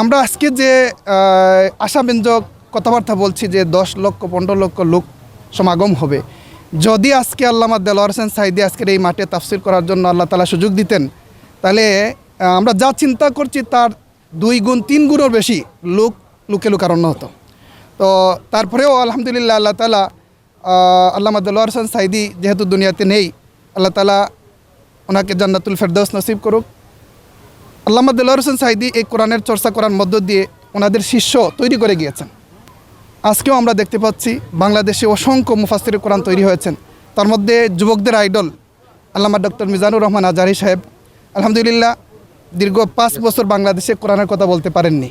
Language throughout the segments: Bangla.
আমরা আজকে যে আশাব্যঞ্জক কথাবার্তা বলছি যে দশ লক্ষ, পনেরো লক্ষ লোক সমাগম হবে, যদি আজকে আল্লামা দেলোয়ার হোসেন সাইদি আজকের এই মাঠে তাফসির করার জন্য আল্লাহ তালা সুযোগ দিতেন, তাহলে আমরা যা চিন্তা করছি তার দুই গুণ, তিন গুণের বেশি লোক লুকে লুকারণ্য হতো। তো তারপরেও আলহামদুলিল্লাহ আল্লাহ তালা আল্লামা দেলোয়ার হোসেন সাইদি যেহেতু দুনিয়াতে নেই, আল্লাহ তালা ওনাকে জান্নাতুল ফেরদৌস নসিব করুক। আল্লামা দেলোয়ার হোসেন সাইদি এই কোরআনের চর্চা করার মধ্য দিয়ে ওনাদের শিষ্য তৈরি করে গিয়েছেন। আজকেও আমরা দেখতে পাচ্ছি বাংলাদেশে অসংখ্য মুফাসির কোরআন তৈরি হয়েছেন। তার মধ্যে যুবকদের আইডল আল্লামা ডক্টর মিজানুর রহমান আজারি সাহেব। আলহামদুলিল্লাহ, দীর্ঘ পাঁচ বছর বাংলাদেশে কোরআনের কথা বলতে পারেননি।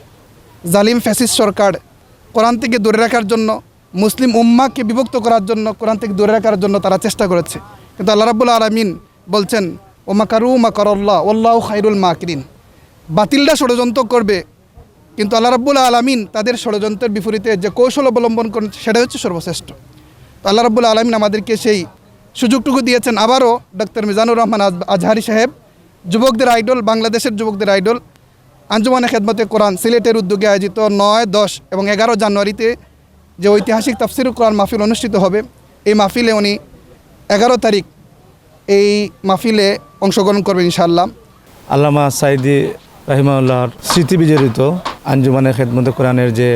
জালিম ফ্যাসিস সরকার কোরআন থেকে দূরে রাখার জন্য, মুসলিম উম্মাকে বিভক্ত করার জন্য কোরআন থেকে দূরে রাখার জন্য তারা চেষ্টা করেছে। কিন্তু আল্লাহ রাবুল আলমিন বলছেন, ওমা কারু মা করল্লাহ ওল্লাহ খাইরুল মাকিরিন। বাতিলটা ষড়যন্ত্র করবে। কিন্তু আল্লাহ রাব্বুল আলমিন তাদের ষড়যন্ত্রের বিপরীতে যে কৌশল অবলম্বন করেন, সেটা হচ্ছে সর্বশ্রেষ্ঠ। তো আল্লাহ রাব্বুল আলমিন আমাদেরকে সেই সুযোগটুকু দিয়েছেন। আবারও ডক্টর মিজানুর রহমান আজহারি সাহেব, যুবকদের আইডল, বাংলাদেশের যুবকদের আইডল, আঞ্জুমানে খেদমতে কোরআন সিলেটের উদ্যোগে আয়োজিত নয়, দশ এবং এগারো জানুয়ারিতে যে ঐতিহাসিক তাফসির কোরআন মাহফিল অনুষ্ঠিত হবে, এই মাহফিলে উনি এগারো তারিখ এই মাহফিলে অংশগ্রহণ করবেন ইনশাআল্লাহ। আল্লামা সাইদি রাহিমাউল্লাহর স্মৃতি বিজড়িত আঞ্জুমানের খেদমত কোরআনের যে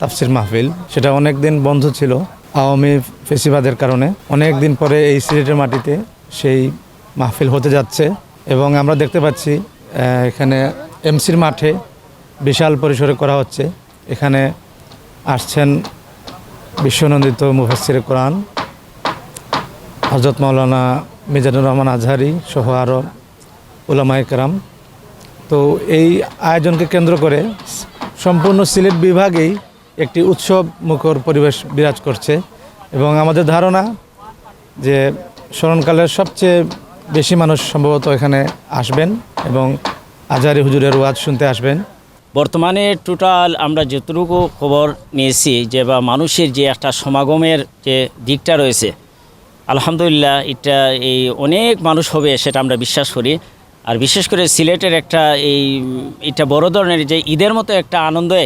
তাফসির মাহফিল, সেটা অনেক দিন বন্ধ ছিল আওয়ামী ফেসিবাদের কারণে। অনেক দিন পরে এই সিলেটের মাটিতে সেই মাহফিল হতে যাচ্ছে এবং আমরা দেখতে পাচ্ছি এখানে এমসির মাঠে বিশাল পরিসরে করা হচ্ছে। এখানে আসছেন বিশ্বনন্দিত মুফাসির কোরআন হজরত মাওলানা মিজানুর রহমান আজহারি সহ আরও ওলামা একরাম তো এই আয়োজনকে কেন্দ্র করে সম্পূর্ণ সিলেট বিভাগেই একটি উৎসব মুখর পরিবেশ বিরাজ করছে এবং আমাদের ধারণা যে স্মরণকালের সবচেয়ে বেশি মানুষ সম্ভবত এখানে আসবেন এবং আজারি হুজুরের ওয়াজ শুনতে আসবেন। বর্তমানে টোটাল আমরা যতটুকু খবর নিয়েছি যে বা মানুষের যে একটা সমাগমের যে দিকটা রয়েছে, আলহামদুলিল্লাহ এটা এই অনেক মানুষ হবে সেটা আমরা বিশ্বাস করি। আর বিশেষ করে সিলেটের একটা এই, এটা বড় ধরনের যে ঈদের মতো একটা আনন্দে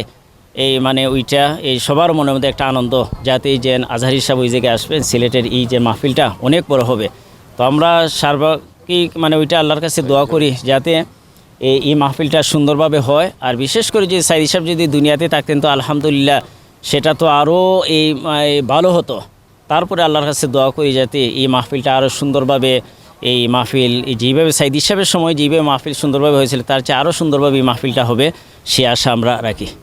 এই মানে ওইটা, এই সবার মনের মধ্যে একটা আনন্দ, যাতে এই যে আজহারি সাহেব ওই জায়গায় আসবেন, সিলেটের এই যে মাহফিলটা অনেক বড় হবে। তো আমরা সার্বিক মানে ওইটা আল্লাহর কাছে দোয়া করি, যাতে এই এই মাহফিলটা সুন্দরভাবে হয়। আর বিশেষ করে যে সাইদ সাহেব যদি দুনিয়াতে থাকতেন, তো আলহামদুলিল্লাহ সেটা তো আরও এই ভালো হতো। তারপরে আল্লাহর কাছে দোয়া করি যাতে এই মাহফিলটা আরও সুন্দরভাবে এই মাহফিল যেভাবে সাইদ হিসাবের সময় যেভাবে মাহফিল সুন্দরভাবে হয়েছিল, তার চেয়ে আরও সুন্দরভাবে এই মাহফিলটা হবে, সে আশা আমরা রাখি।